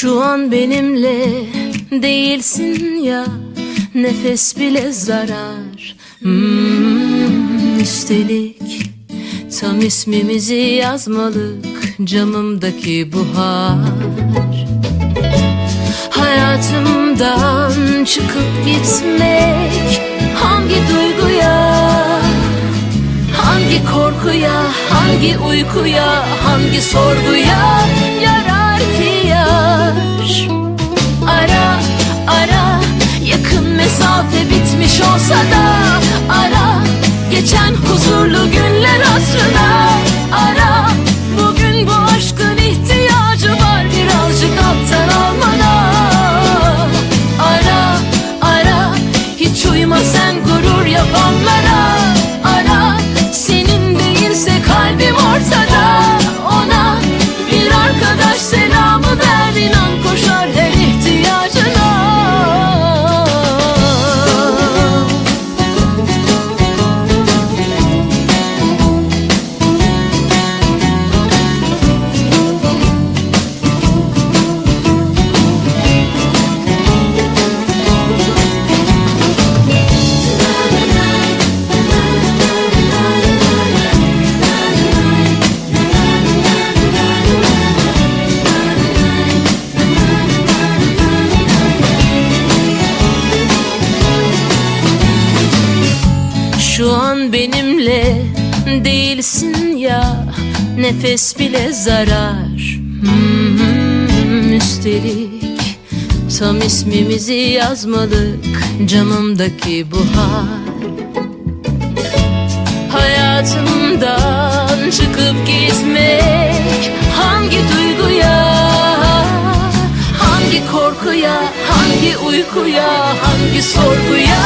Şu an benimle değilsin ya Nefes bile zarar. Hmm, Üstelik Tam ismimizi yazmalık Camımdaki buhar. Hayatımdan çıkıp gitmek Hangi duyguya Hangi korkuya, hangi uykuya, hangi sorguya yarar olsa da ara, geçen huzurlu günler hatırına ara. Bugün bu aşkın ihtiyacı var birazcık alttan almana. Ara, ara, hiç uyuma sen gurur yapanlara. Ara, senin değilse kalbim ortada. Nefes bile zarar. Hmm, Üstelik Tam ismimizi yazmalık Camımdaki buhar Hayatımdan çıkıp gitmek Hangi duyguya Hangi korkuya Hangi uykuya Hangi sorguya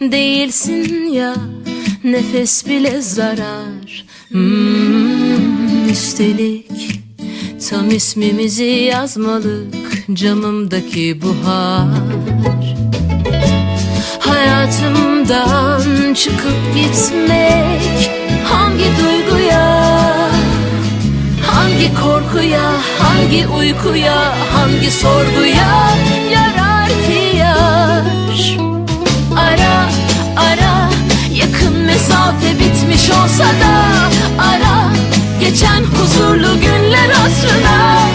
değilsin ya Nefes bile zarar Hmm, Üstelik Tam ismimizi yazmalık Camımdaki buhar Hayatımdan çıkıp gitmek Hangi duyguya Hangi korkuya, hangi uykuya, hangi sorguya yarar ki yar? Mesafe bitmiş olsa da ara, geçen huzurlu günler hatırına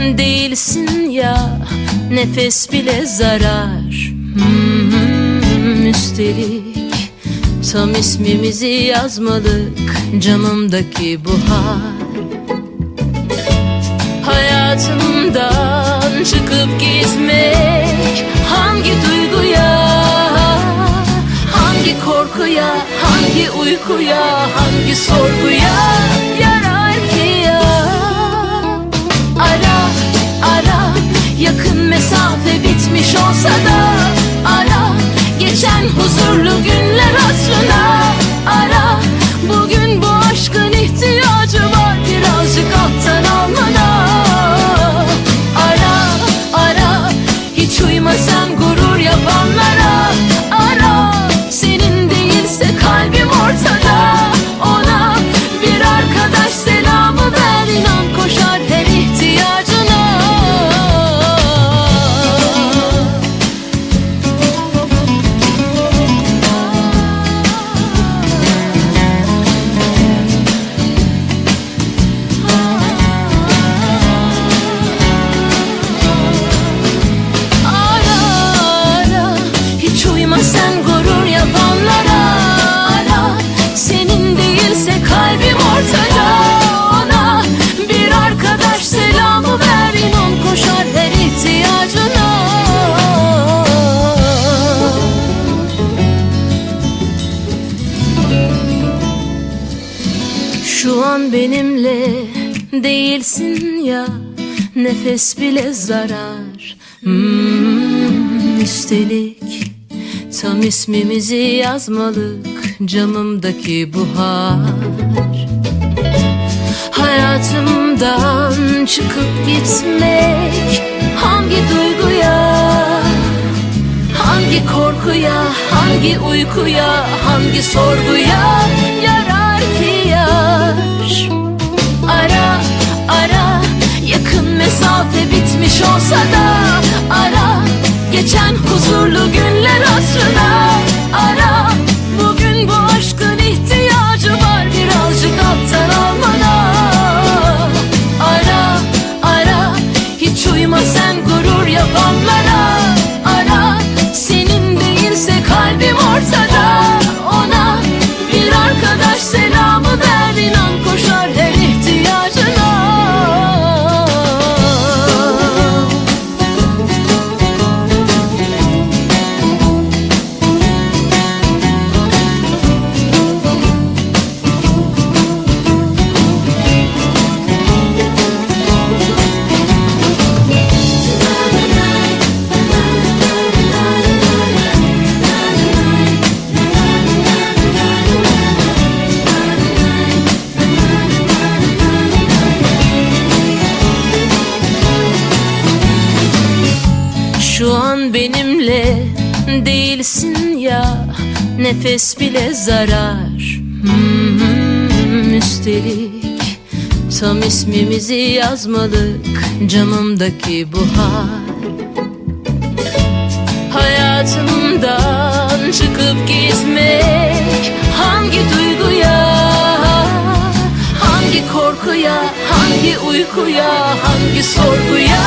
değilsin ya Nefes bile zarar. Hmm, Üstelik tam ismimizi yazmadık Camımdaki buhar Hayatımdan çıkıp gitmek Hangi duyguya Hangi korkuya Hangi uykuya Hangi sorguya Yakın mesafe bitmiş olsa da Ara Geçen huzurlu günler hatırına Şu an benimle değilsin ya. Nefes bile zarar. Hmm, Üstelik tam ismimizi yazmalık Camımdaki buhar Hayatımdan çıkıp gitmek Hangi duyguya Hangi korkuya, hangi uykuya, hangi sorguya yarar ki yar? Ara, ara, yakın mesafe bitmiş olsa da ara, geçen huzurlu günler değilsin ya. Nefes bile zarar. Hmm, Üstelik tam ismimizi yazmalık Camımdaki buhar Hayatımdan çıkıp gitmek Hangi duyguya Hangi korkuya Hangi uykuya Hangi sorguya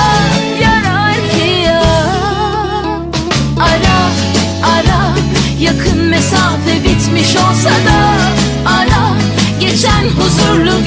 mesafe bitmiş olsa da Ara Geçen huzurlu